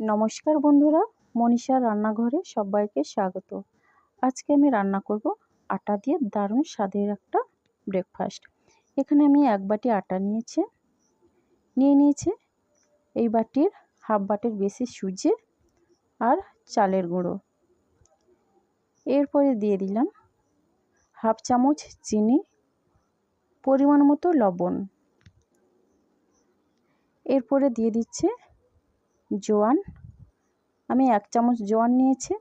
নমস্কার বন্ধুরা, মনীষার রান্নাঘরে সবাইকে স্বাগত। আজকে আমি রান্না করব আটা দিয়ে দারুণ স্বাদের একটা ব্রেকফাস্ট এখানে আমি এক বাটি আটা নিয়েছি, নিয়ে নিয়েছি এই বাটির হাফ বাটির বেশি সুজি আর চালের গুঁড়ো। এরপরে দিয়ে দিলাম হাফ চামচ চিনি, পরিমাণ মতো লবণ। এরপরে দিয়ে দিচ্ছে জোয়ান। আমি এক চামচ জোয়ান নিয়েছি।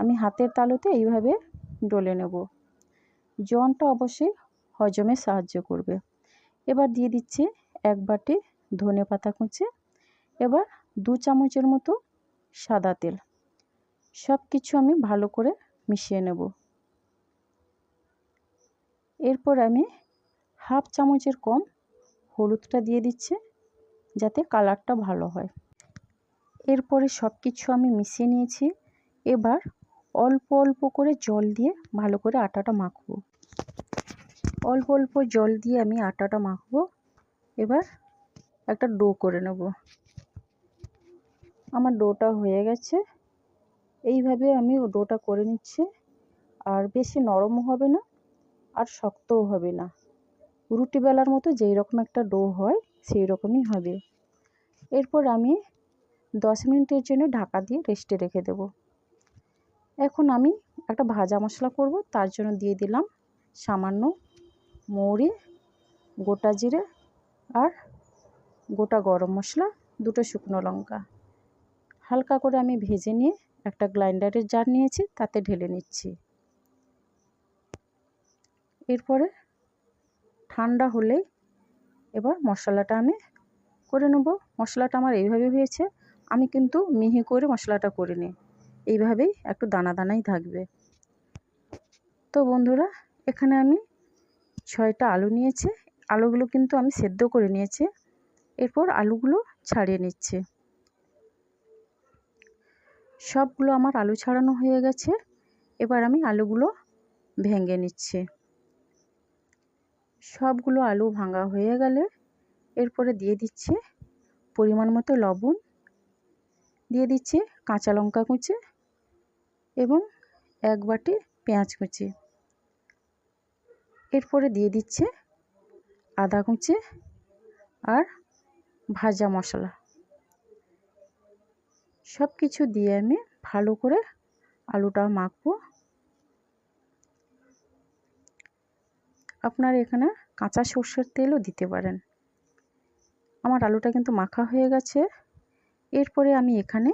আমি হাতের তালুতে এইভাবে ডলে নেব। জোয়ানটা অবশ্যই হজমে সাহায্য করবে। এবার দিয়ে দিচ্ছি এক বাটি ধনে পাতা কুচে। এবার দু চামচের মতো সাদা তেল। সব কিছু আমি ভালো করে মিশিয়ে নেব। এরপর আমি হাফ চামচের কম হলুদটা দিয়ে দিচ্ছি যাতে কালারটা ভালো হয়। এরপরে সব কিছু আমি মিশিয়ে নিয়েছি। এবার অল্প অল্প করে জল দিয়ে ভালো করে আটাটা মাখবো। অল্প অল্প জল দিয়ে আমি আটাটা মাখবো। এবার একটা ডো করে নেব। আমার ডোটা হয়ে গেছে। এইভাবে আমি ডোটা করে নিচ্ছি। আর বেশি নরমও হবে না, আর শক্তও হবে না। রুটি বেলার মতো যেই রকম একটা ডো হয়, সেই রকমই হবে। এরপর আমি দশ মিনিটের জন্য ঢাকা দিয়ে রেস্টে রেখে দেব। এখন আমি একটা ভাজা মশলা করব, তার জন্য দিয়ে দিলাম সামান্য মৌরি, গোটা জিরে আর গোটা গরম মশলা, দুটো শুকনো লঙ্কা। হালকা করে আমি ভেজে নিয়ে একটা গ্রাইন্ডারের জার নিয়েছি, তাতে ঢেলে নিচ্ছি। এরপরে ঠান্ডা হলেই এবার মশলাটা আমি করে নেব। মশলাটা আমার এইভাবে হয়েছে আমি কিন্তু মিহি করে মশলাটা করে নিই। এইভাবেই একটু দানা দানাই থাকবে। তো বন্ধুরা, এখানে আমি ছয়টা আলু নিয়েছি। আলুগুলো কিন্তু আমি সেদ্ধ করে নিয়েছি। এরপর আলুগুলো ছাড়িয়ে নিচ্ছে। সবগুলো আমার আলু ছাড়ানো হয়ে গেছে। এবার আমি আলুগুলো ভেঙে নিচ্ছি। সবগুলো আলু ভাঙা হয়ে গেলে এরপরে দিয়ে দিচ্ছি পরিমাণ মতো লবণ। দিয়ে দিচ্ছি কাঁচা লঙ্কা কুচি এবং এক বাটি পেঁয়াজ কুচি। এরপরে দিয়ে দিচ্ছে আদা কুচি আর ভাজা মশলা। সব কিছু দিয়ে আমি ভালো করে আলুটা মাখবো। আপনার এখানে কাঁচা সর্ষের তেলও দিতে পারেন। আমার আলুটা কিন্তু মাখা হয়ে গেছে। এরপরে আমি এখানে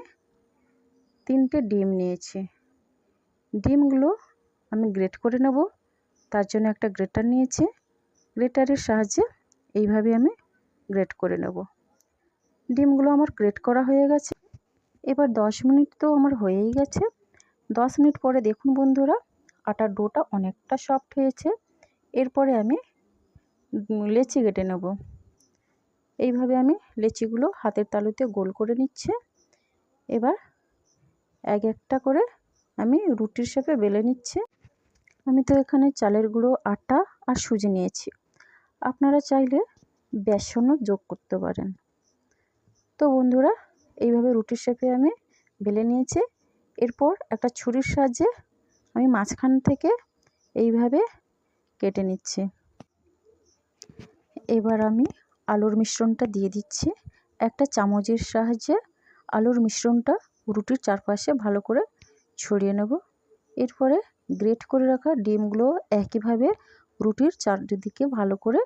তিনটে ডিম নিয়েছি। ডিমগুলো আমি গ্রেট করে নেব। তার জন্য একটা গ্রেটার নিয়েছি। গ্রেটারের সাহায্যে এইভাবে আমি গ্রেট করে নেব। ডিমগুলো আমার গ্রেট করা হয়ে গেছে। এবার দশ মিনিট তো আমার হয়েই গেছে। দশ মিনিট পরে দেখুন বন্ধুরা, আটার ডোটা অনেকটা সফট হয়েছে। এরপরে আমি লেচি কেটে নেব। এইভাবে আমি লেচিগুলো হাতের তালুতে গোল করে নিচ্ছে। এবার এক একটা করে আমি রুটির শেপে বেলে নিচ্ছে। আমি তো এখানে চালের গুঁড়ো, আটা আর সুজি নিয়েছি। আপনারা চাইলে বেসনও যোগ করতে পারেন। তো বন্ধুরা, এইভাবে রুটির শেপে আমি বেলে নিয়েছি। এরপর একটা ছুরির সাহায্যে আমি মাঝখান থেকে এইভাবে কেটে নিচ্ছি। এবার আমি আলুর মিশ্রণটা দিয়ে দিচ্ছি। একটা চামচের সাহায্যে আলুর মিশ্রণটা রুটির চারপাশে ভালো করে ছড়িয়ে নেব। এরপরে গ্রেট করে রাখা ডিমগুলো একইভাবে রুটির চারদিকে ভালো করে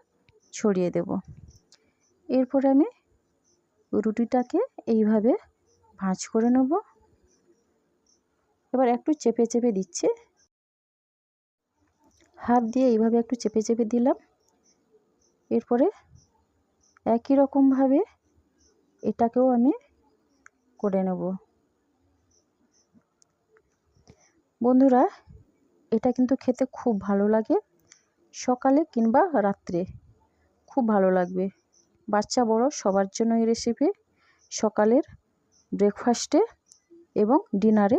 ছড়িয়ে দেব। এরপরে আমি রুটিটাকে এইভাবে ভাঁজ করে নেব। এবার একটু চেপে চেপে দিচ্ছি। হাত দিয়ে এইভাবে একটু চেপে চেপে দিলাম। এরপরে একই রকমভাবে এটাকেও আমি করে নেব। বন্ধুরা, এটা কিন্তু খেতে খুব ভালো লাগে। সকালে কিংবা রাত্রে খুব ভালো লাগবে। বাচ্চা বড় সবার জন্য এই রেসিপি সকালের ব্রেকফাস্টে এবং ডিনারে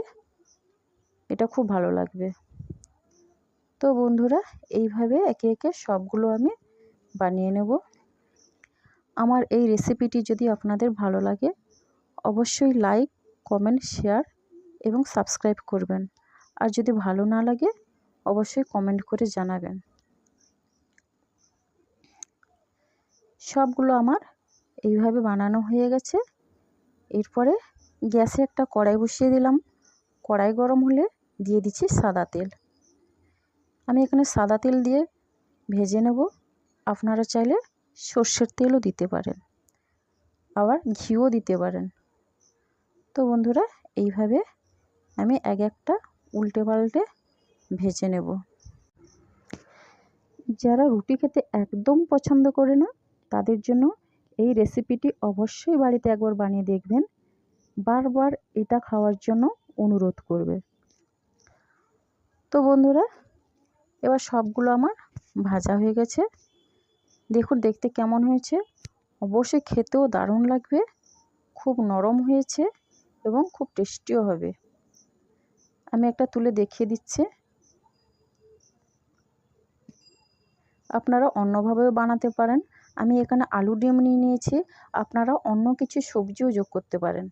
এটা খুব ভালো লাগবে। তো বন্ধুরা, এইভাবে একে একে সবগুলো আমি বানিয়ে নেব। আমার এই রেসিপিটি যদি আপনাদের ভালো লাগে, অবশ্যই লাইক কমেন্ট শেয়ার এবং সাবস্ক্রাইব করবেন। আর যদি ভালো না লাগে, অবশ্যই কমেন্ট করে জানাবেন। সবগুলো আমার এইভাবে বানানো হয়ে গেছে। এরপরে গ্যাসে একটা কড়াই বসিয়ে দিলাম। কড়াই গরম হলে দিয়ে দিচ্ছি সাদা তেল। আমি এখানে সাদা তেল দিয়ে ভেজে নেব। আপনারা চাইলে সর্ষের তেলও দিতে পারেন। আবার ঘিও দিতে পারেন। তো বন্ধুরা, এইভাবে আমি এক একটা উল্টে পাল্টে ভেজে নেব। যারা রুটি খেতে একদম পছন্দ করে না, তাদের জন্য এই রেসিপিটি অবশ্যই বাড়িতে একবার বানিয়ে দেখবেন। বারবার এটা খাওয়ার জন্য অনুরোধ করবে। তো বন্ধুরা, এবার সবগুলো আমার ভাজা হয়ে গেছে। দেখুন, দেখতে কেমন হয়েছে? অবশ্যই খেতেও দারুণ লাগবে, খুব নরম হয়েছে এবং খুব টেস্টিও হবে। আমি একটা তুলে দেখিয়ে দিচ্ছি। আপনারা অন্যভাবেও বানাতে পারেন। আমি এখানে আলু ডিম নিয়ে নিয়েছি। আপনারা অন্য কিছু সবজিও যোগ করতে পারেন।